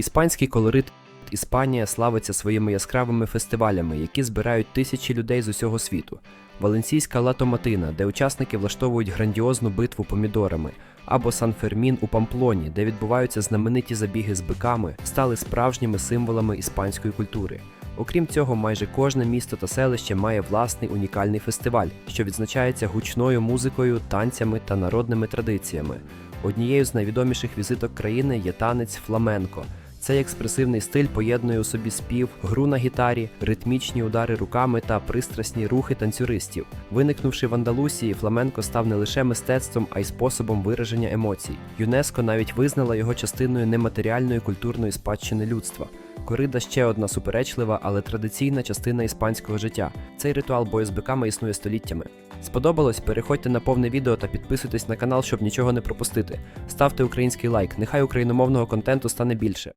Іспанський колорит Іспанія славиться своїми яскравими фестивалями, які збирають тисячі людей з усього світу. Валенсійська Латоматина, де учасники влаштовують грандіозну битву помідорами, або Сан-Фермін у Памплоні, де відбуваються знамениті забіги з биками, стали справжніми символами іспанської культури. Окрім цього, майже кожне місто та селище має власний унікальний фестиваль, що відзначається гучною музикою, танцями та народними традиціями. Однією з найвідоміших візиток країни є танець фламенко. Цей експресивний стиль поєднує у собі спів, гру на гітарі, ритмічні удари руками та пристрасні рухи танцюристів. Виникнувши в Андалусії, фламенко став не лише мистецтвом, а й способом вираження емоцій. ЮНЕСКО навіть визнала його частиною нематеріальної культурної спадщини людства. Корида ще одна суперечлива, але традиційна частина іспанського життя. Цей ритуал бою з биками існує століттями. Сподобалось? Переходьте на повне відео та підписуйтесь на канал, щоб нічого не пропустити. Ставте український лайк, нехай україномовного контенту стане більше.